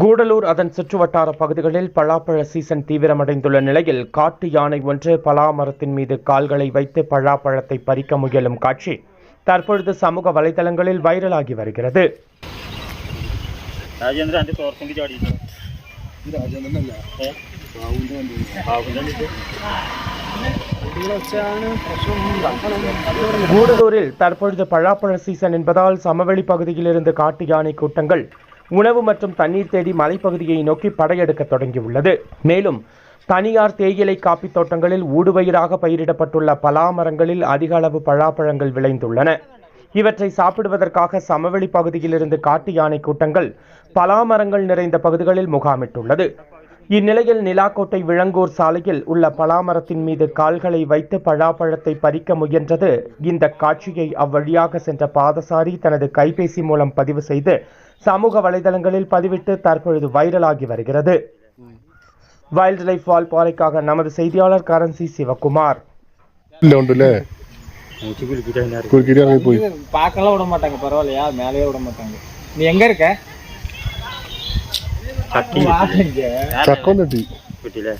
கூடலூர் அதன் சுற்றுவட்டார பகுதிகளில் பலாப்பழ சீசன் தீவிரமடைந்துள்ள நிலையில் காட்டு யானை ஒன்று பலா மரத்தின் மீது கால்களை வைத்து பழாப்பழத்தை பறிக்க முயலும் காட்சி தற்பொழுது சமூக வலைதளங்களில் வைரலாகி வருகிறது. கூடலூரில் தற்பொழுது பழாப்பழ சீசன் என்பதால் சமவெளி பகுதியிலிருந்து காட்டு யானை கூட்டங்கள் உணவு மற்றும் தண்ணீர் தேடி மலைப்பகுதியை நோக்கி படையெடுக்க தொடங்கியுள்ளது. மேலும் தனியார் தேயிலை காப்பி தோட்டங்களில் ஊடுபயிராக பயிரிடப்பட்டுள்ள பலா மரங்களில் அதிக அளவு பலாப்பழங்கள் விளைந்துள்ளன. இவற்றை சாப்பிடுவதற்காக சமவெளி பகுதியிலிருந்து காட்டு யானை கூட்டங்கள் பலா மரங்கள் நிறைந்த பகுதிகளில் முகாமிட்டுள்ளது. இந்நிலையில் நிலாக்கோட்டை விளங்கூர் சாலையில் உள்ள பலாமரத்தின் மீது கால்களை வைத்து பலாப்பழத்தை பறிக்க முயன்றது. இந்த காட்சியை அவ்வழியாக சென்ற பாதசாரி தனது கைபேசி மூலம் பதிவு செய்து சமூக வலைதளங்களில் பதிவிட்டு தற்பொழுது வைரலாகி வருகிறது. வைல்ட் லைஃப் வால்பாறைக்காக நமது செய்தியாளர் கரன்சி சிவகுமார். பார்க்கலாம் விட மாட்டாங்க பரவாயில்லையா? மேலேயே விட மாட்டாங்க. நீ எங்க இருக்க? ചക്കി ചക്ക ഒന്നും കിട്ടി കിട്ടിയില്ലേ